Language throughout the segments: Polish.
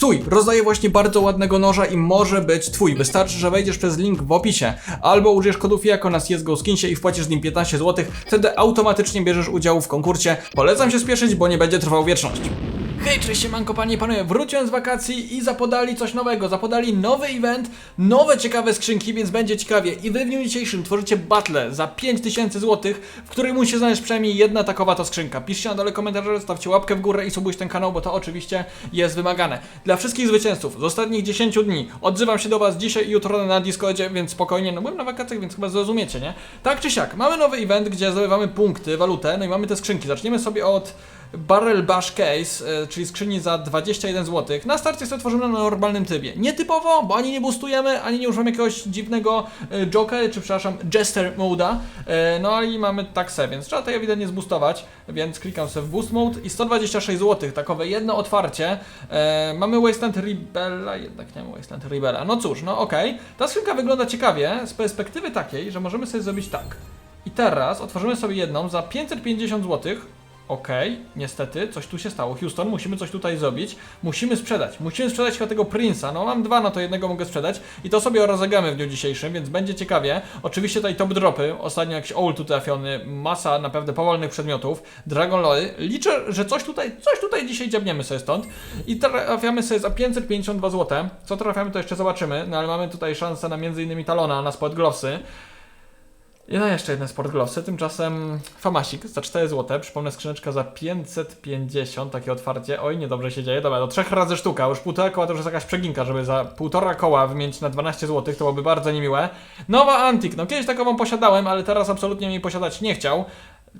Stój, rozdaję właśnie bardzo ładnego noża i może być twój. Wystarczy, że wejdziesz przez link w opisie, albo użyjesz kodu FIAKO na CSGO Skinsie i wpłacisz z nim 15 zł, wtedy automatycznie bierzesz udział w konkursie. Polecam się spieszyć, bo nie będzie trwał wieczność. Hej, cześć, siemanko, panie i panowie, wróciłem z wakacji i zapodali coś nowego, zapodali nowy event, nowe ciekawe skrzynki, więc będzie ciekawie i wy w dniu dzisiejszym tworzycie battle za 5000 zł, w której musi znaleźć przynajmniej jedna takowa to skrzynka. Piszcie na dole komentarze, stawcie łapkę w górę i subujcie ten kanał, bo to oczywiście jest wymagane. Dla wszystkich zwycięzców z ostatnich 10 dni odzywam się do was dzisiaj i jutro na Discordzie, więc spokojnie, no byłem na wakacjach, więc chyba zrozumiecie, nie? Tak czy siak, mamy nowy event, gdzie zdobywamy punkty, walutę, no i mamy te skrzynki. Zaczniemy sobie od Barrel Bash Case, e, czyli skrzyni za 21 zł. Na starcie sobie tworzymy na normalnym trybie. Nietypowo, bo ani nie boostujemy, ani nie używamy jakiegoś dziwnego e, Joker, czy przepraszam, Jester Moda. E, no i mamy tak se, więc trzeba to ewidentnie zboostować, więc klikam sobie w Boost Mode i 126 zł, takowe jedno otwarcie. Mamy Wasteland Rebella, jednak nie mamy Wasteland Rebella. No cóż, no okej. Ta skrzynka wygląda ciekawie z perspektywy takiej, że możemy sobie zrobić tak. I teraz otworzymy sobie jedną za 550 zł. Okej, niestety, coś tu się stało. Houston, musimy coś tutaj zrobić. Musimy sprzedać. Musimy sprzedać chyba tego Prince'a. No mam dwa, no to jednego mogę sprzedać. I to sobie rozegramy w dniu dzisiejszym, więc będzie ciekawie. Oczywiście tutaj top dropy. Ostatnio jakiś old tu trafiony. Masa naprawdę powolnych przedmiotów. Dragon Lore. Liczę, że coś tutaj, coś tutaj dzisiaj dziabniemy sobie stąd. I trafiamy sobie za 552 zł. Co trafiamy to jeszcze zobaczymy. No ale mamy tutaj szansę na między innymi Talona, na Sport Glossy. I no jeszcze jedne Sport Glossy, tymczasem Famasik za 4 zł, przypomnę skrzyneczka za 550, takie otwarcie, oj niedobrze się dzieje, dobra, do 3 razy sztuka, już półtora koła to już jest jakaś przeginka, żeby za półtora koła wymienić na 12 zł, to byłoby bardzo niemiłe. Nowa Antik, no kiedyś takową posiadałem, ale teraz absolutnie mi posiadać nie chciał.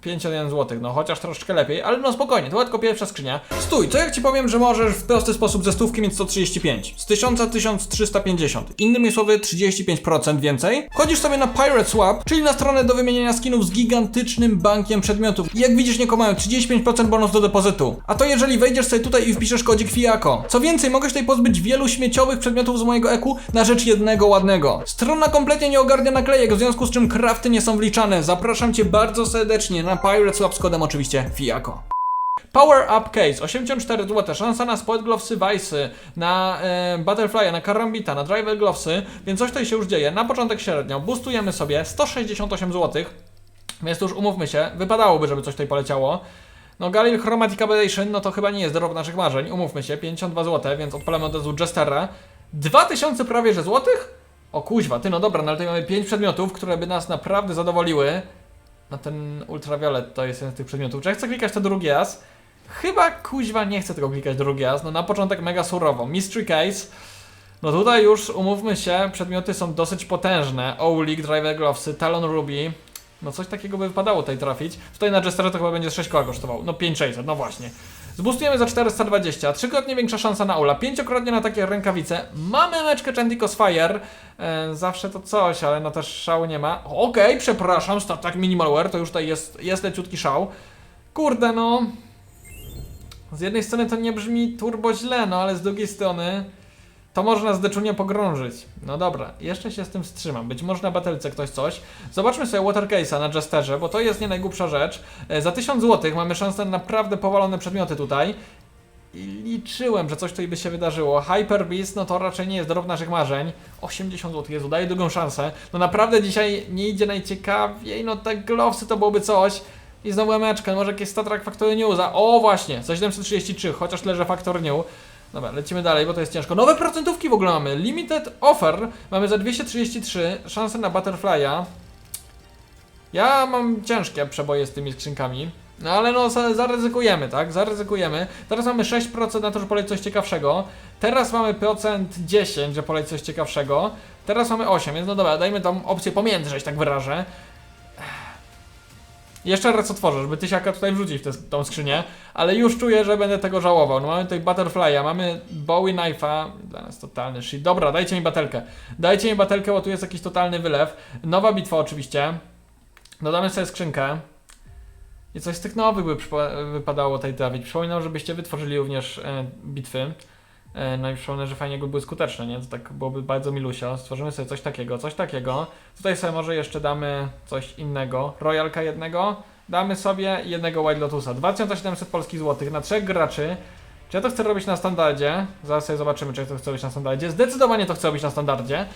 51 zł, no chociaż troszeczkę lepiej, ale no spokojnie, to tylko pierwsza skrzynia. Stój, co jak ci powiem, że możesz w prosty sposób ze stówki mieć 135, z 1000 1350, innymi słowy 35% więcej. Chodzisz sobie na Pirate Swap, czyli na stronę do wymieniania skinów z gigantycznym bankiem przedmiotów. I jak widzisz, nie mają 35% bonus do depozytu. A to jeżeli wejdziesz sobie tutaj i wpiszesz kodzik FIAKO. Co więcej, mogę się tutaj pozbyć wielu śmieciowych przedmiotów z mojego eku na rzecz jednego ładnego. Strona kompletnie nie ogarnia naklejek, w związku z czym krafty nie są wliczane. Zapraszam cię bardzo serdecznie na Pirate Swap z kodem oczywiście FIAKO. Power Up Case 84 zł, szansa na Sport Glovesy Vice, na e, Butterfly, na Karambita, na Driver Glovesy, więc coś tutaj się już dzieje. Na początek średnio boostujemy sobie 168 zł, więc już umówmy się, wypadałoby, żeby coś tutaj poleciało. No Galil Chromatic Aberration, no to chyba nie jest drop naszych marzeń, umówmy się, 52 zł, więc odpalamy od razu Jestera. 2000 prawie że złotych? O kuźwa, ty no dobra, no ale tutaj mamy 5 przedmiotów, które by nas naprawdę zadowoliły. No ten ultraviolet to jest jeden z tych przedmiotów. Czy ja chcę klikać to drugi raz? Chyba kuźwa nie chcę tego klikać drugi raz. No na początek mega surowo. Mystery Case. No tutaj już umówmy się, przedmioty są dosyć potężne. Owlik, Driver Glovesy, Talon Ruby. No coś takiego by wypadało tutaj trafić. Tutaj na Jesterze to chyba będzie 6 koła kosztował. No 5600, no właśnie. Zbustujemy za 420, trzykrotnie większa szansa na Ula, pięciokrotnie na takie rękawice. Mamy meczkę Chanticos Fire, e, zawsze to coś, ale no też szału nie ma. Okej, przepraszam, Statak Minimalware, to już tutaj jest, jest leciutki szał. Kurde no, z jednej strony to nie brzmi turbo źle, no ale z drugiej strony to może nas deczunie pogrążyć. No dobra, jeszcze się z tym wstrzymam. Być może na batelce ktoś coś. Zobaczmy sobie Water Case'a na Jesterze, bo to jest nie najgłupsza rzecz. E, za 1000 zł mamy szansę na naprawdę powalone przedmioty tutaj. I liczyłem, że coś tutaj by się wydarzyło. Hyper Beast, no to raczej nie jest drop naszych marzeń. 80 zł, Jezu, daję drugą szansę. No naprawdę dzisiaj nie idzie najciekawiej, no te glowsy to byłoby coś. I znowu emeczka, może jakieś Statrak Factory Newsa. O właśnie, za 733, chociaż leży Factor New. Dobra, lecimy dalej, bo to jest ciężko. Nowe procentówki w ogóle mamy. Limited offer mamy za 233, szanse na Butterfly'a. Ja mam ciężkie przeboje z tymi skrzynkami. No ale no za- zaryzykujemy, tak? Zaryzykujemy. Teraz mamy 6% na to, że poleci coś ciekawszego. Teraz mamy procent 10, że poleci coś ciekawszego. Teraz mamy 8, więc no dobra, dajmy tą opcję pomiędzy, że się tak wyrażę. Jeszcze raz otworzę, żeby tysiaka tutaj wrzucić w tę, tą skrzynię, ale już czuję, że będę tego żałował. No mamy tutaj Butterfly'a, mamy Bowie Knife'a, dla nas totalny shit. Dobra, dajcie mi batelkę. Dajcie mi batelkę, bo tu jest jakiś totalny wylew. Nowa bitwa oczywiście. Dodamy sobie skrzynkę. I coś z tych nowych by wypadało tutaj trafić. Przypominam, żebyście wytworzyli również e, bitwy. E, no i przypomnę, że fajnie jakby były skuteczne, nie? To tak byłoby bardzo milusio. Stworzymy sobie coś takiego, coś takiego. Tutaj sobie może jeszcze damy coś innego. Royalka jednego. Damy sobie jednego White Lotusa. 2700 polskich złotych na trzech graczy. Czy ja to chcę robić na standardzie? Zaraz sobie zobaczymy, czy ja to chcę robić na standardzie. Zdecydowanie to chcę robić na standardzie.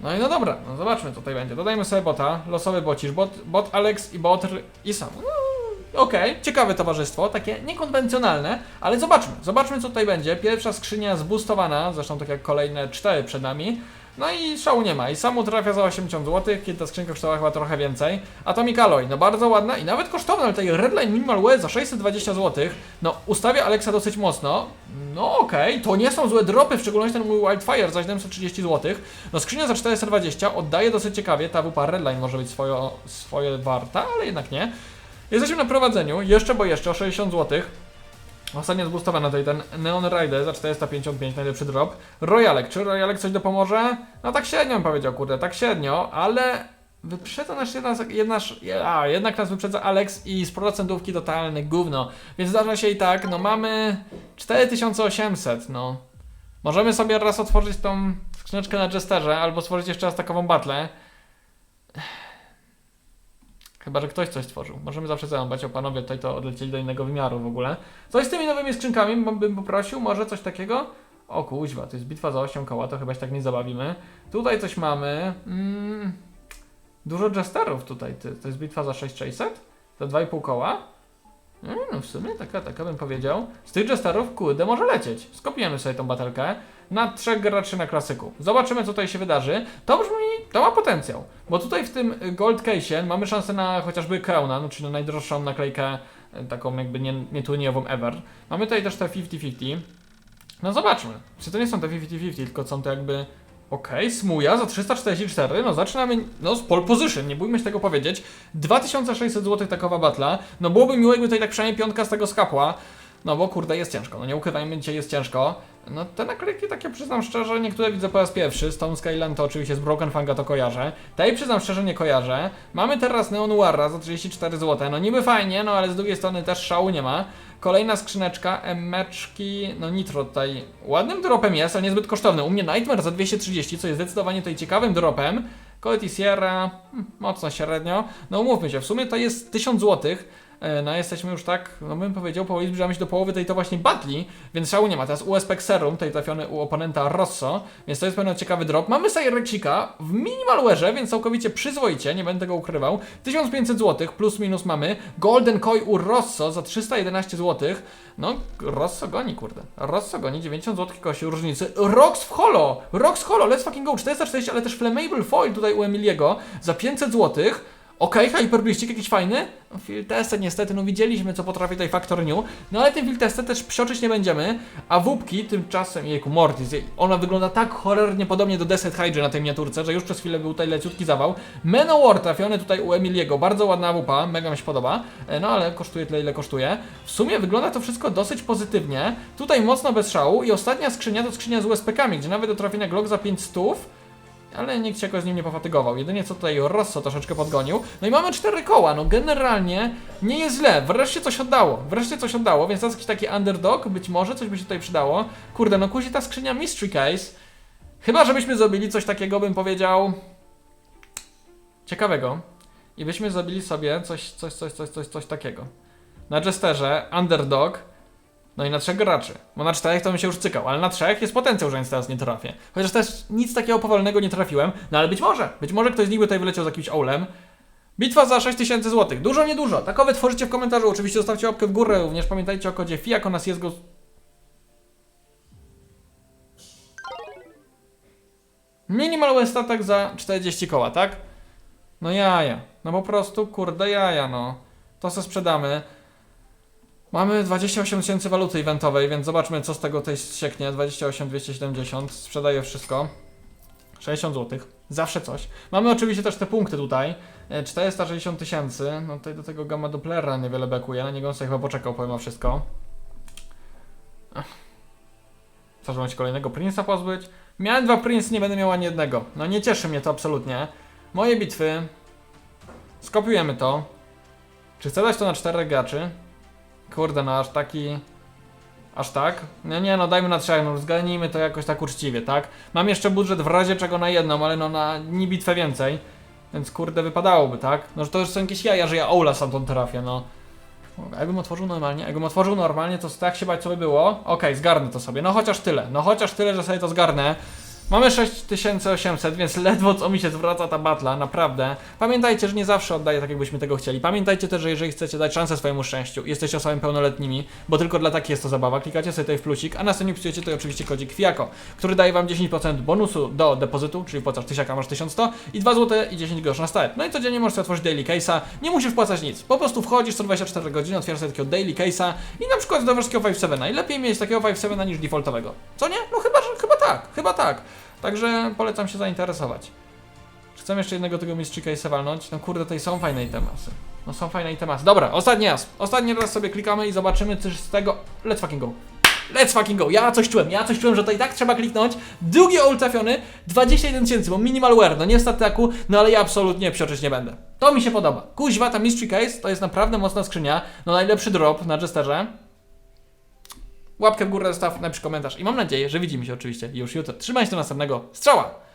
No i no dobra, no zobaczmy, tutaj będzie. Dodajmy sobie bota, losowy bocisz, bot, bot Alex i bot R- i sam. No, Okej, ciekawe towarzystwo, takie niekonwencjonalne, ale zobaczmy, zobaczmy co tutaj będzie. Pierwsza skrzynia zboostowana, zresztą tak jak kolejne cztery przed nami. No i szału nie ma. I samu trafia za 80 zł, kiedy ta skrzynka kosztowała chyba trochę więcej. Atomic Alloy, no bardzo ładna i nawet kosztowna, ale tutaj Redline Minimal Wear za 620 zł. No ustawia Alexa dosyć mocno. No okej, to nie są złe dropy, w szczególności ten mój Wildfire za 730 zł. No skrzynia za 420 oddaje dosyć ciekawie, ta WP Redline może być swoje, swoje warta, ale jednak nie. Jesteśmy na prowadzeniu, jeszcze bo jeszcze o 60 zł. Ostatnio zboostowano tutaj ten Neon Rider za 455, najlepszy drop. Royalek, czy Royalek coś dopomoże? No tak średnio bym powiedział, kurde, tak średnio, ale wyprzedza nas jednak, jednak, a, jednak nas wyprzedza Alex i z procentówki totalne gówno. Więc zdarza się i tak, no mamy 4800, no. Możemy sobie raz otworzyć tą skrzyneczkę na Jesterze, albo stworzyć jeszcze raz takową battle. Chyba, że ktoś coś stworzył. Możemy zawsze zarąbać, o panowie tutaj to odlecieli do innego wymiaru w ogóle. Coś z tymi nowymi skrzynkami bym- poprosił, może coś takiego? O kuźwa, to jest bitwa za 8 koła, to chyba się tak nie zabawimy. Tutaj coś mamy. Mm, dużo jesterów tutaj, to jest bitwa za 6600? Za 2,5 koła? Mm, no w sumie taka, taka bym powiedział. Z tych jesterów, kurde, może lecieć. Skopiujemy sobie tą batelkę na trzech graczy na klasyku. Zobaczymy, co tutaj się wydarzy. To brzmi, to ma potencjał. Bo tutaj w tym Gold Case mamy szansę na chociażby Crowna, no, czyli na najdroższą naklejkę, y, taką jakby nie, nie turniejową ever. Mamy tutaj też te 50-50. No zobaczmy. Czy to nie są te 50-50, tylko są to jakby... Okej, Smuja za 344, no zaczynamy, no z pole position, nie bójmy się tego powiedzieć. 2600 zł takowa batla, no byłoby miło jakby tutaj tak przynajmniej piątka z tego skapła. No bo kurde, jest ciężko, no nie ukrywajmy, dzisiaj jest ciężko. No te naklejki takie przyznam szczerze, niektóre widzę po raz pierwszy. Stone Skyline to oczywiście z Broken Fanga to kojarzę. Tej przyznam szczerze nie kojarzę. Mamy teraz Neon Warra za 34 zł. No niby fajnie, no ale z drugiej strony też szału nie ma. Kolejna skrzyneczka, emeczki, no Nitro tutaj ładnym dropem jest, ale niezbyt kosztowny. U mnie Nightmare za 230, co jest zdecydowanie tutaj ciekawym dropem. Quality Sierra, hmm, mocno średnio. No umówmy się, w sumie to jest 1000 złotych. E, No jesteśmy już tak, no bym powiedział, powoli zbliżamy się do połowy tej to właśnie batli, więc szału nie ma. Teraz USP Serum, tutaj trafiony u oponenta Rosso, więc to jest pewno ciekawy drop. Mamy Cyreksika w minimalwerze, więc całkowicie przyzwoicie, nie będę tego ukrywał. 1500 zł plus minus mamy. Golden Koi u Rosso za 311 zł. No, Rosso goni, kurde. Rosso goni, 90 zł kości różnicy. Rox w holo! Rox holo, let's fucking go, 440, ale też Flammable Foil tutaj u Emiliego za 500 zł. Okej, Hyperbliścik jakiś fajny. Filtestet niestety, no widzieliśmy co potrafi tutaj Factor New. No ale tym Filtestet też psioczyć nie będziemy. A Wupki tymczasem, jejku, Mortis, ona wygląda tak horrornie podobnie do Desert Hydra na tej miniaturce, że już przez chwilę był tutaj leciutki zawał. Manowar trafiony tutaj u Emiliego, bardzo ładna wupa, mega mi się podoba. E, No ale kosztuje tyle ile kosztuje. W sumie wygląda to wszystko dosyć pozytywnie. Tutaj mocno bez szału i ostatnia skrzynia to skrzynia z USP-kami, gdzie nawet do trafienia Glock za 5 stów ale nikt się jakoś z nim nie pofatygował. Jedynie co tutaj Rosso troszeczkę podgonił. No i mamy cztery koła, no generalnie nie jest źle. Wreszcie coś oddało, wreszcie coś oddało, więc jest jakiś taki underdog, być może coś by się tutaj przydało. Kurde, no kusi ta skrzynia Mystery Case. Chyba, żebyśmy zrobili coś takiego, bym powiedział, ciekawego. I byśmy zrobili sobie coś, coś, coś, coś, coś, coś takiego. Na Jesterze, underdog, no i na trzech graczy. Bo na czterech to bym się już cykał, ale na trzech jest potencjał, że nic teraz nie trafię. Chociaż też nic takiego powolnego nie trafiłem, no ale być może, być może ktoś z nich by tutaj wyleciał z jakimś oulem. Bitwa za 6000 zł. Dużo, niedużo. Takowe tworzycie w komentarzu. Oczywiście zostawcie łapkę w górę. Również pamiętajcie o kodzie FIAK, o nas jest go... Minimal statek za 40 koła, tak? No jaja. No po prostu, kurde jaja, no. To se sprzedamy. Mamy 28 tysięcy waluty eventowej, więc zobaczmy co z tego tutaj sieknie. 28 270, sprzedaję wszystko. 60 zł, zawsze coś. Mamy oczywiście też te punkty tutaj. E, 460 tysięcy, no tutaj do tego gamma Dopplera niewiele bekuje, na niego on sobie chyba poczekał, powiem o wszystko. Co, że się kolejnego Prince'a pozbyć? Miałem dwa Prince, nie będę miał ani jednego. No nie cieszy mnie to absolutnie. Moje bitwy. Skopiujemy to. Czy chcę dać to na czterech graczy? Kurde, no aż taki... Aż tak? Nie, nie, no dajmy na trzech, no zganijmy to jakoś tak uczciwie, tak? Mam jeszcze budżet w razie czego na jedną, ale no na ni bitwę więcej. Więc kurde, wypadałoby, tak? No że to już są jakieś jaja, że ja Oula sam tą trafię, no. Jakbym otworzył normalnie, jakbym otworzył normalnie, to tak się bać co by było. Okej, zgarnę to sobie. No chociaż tyle, no chociaż tyle, że sobie to zgarnę. Mamy 6800, więc ledwo co mi się zwraca ta batla, naprawdę. Pamiętajcie, że nie zawsze oddaję tak, jakbyśmy tego chcieli. Pamiętajcie też, że jeżeli chcecie dać szansę swojemu szczęściu, jesteście osobami pełnoletnimi, bo tylko dla takich jest to zabawa, klikacie sobie tutaj w plusik, a następnie wpisujecie tutaj oczywiście kodzik FIAKO, który daje wam 10% bonusu do depozytu, czyli płacasz 1000, masz 1100 i 2 zł i 10 groszy na start. No i codziennie możesz otworzyć daily case'a, nie musisz wpłacać nic. Po prostu wchodzisz co 24 godziny, otwierasz sobie takiego daily case'a i na przykład zdobywasz takiego 5-7. Najlepiej mieć takiego 5-7 niż defaultowego. Co nie? No chyba, że, chyba tak, chyba tak. Także polecam się zainteresować. Czy chcę jeszcze jednego tego Mystery Case'a walnąć? No kurde, tutaj są fajne itemasy. No są fajne itemasy. Dobra, ostatni raz. Ostatni raz sobie klikamy i zobaczymy coś z tego. Let's fucking go. Let's fucking go. Ja coś czułem, ja coś czułem, że to i tak trzeba kliknąć. Drugi ult trafiony, 21 tysięcy, bo minimal wear, no nie w no ale ja absolutnie psioczyć nie będę. To mi się podoba. Kuźwa, ta Mystery Case to jest naprawdę mocna skrzynia. No najlepszy drop na Jesterze. Łapkę w górę zostaw, napisz komentarz i mam nadzieję, że widzimy się oczywiście już jutro. Trzymaj się do następnego. Strzała!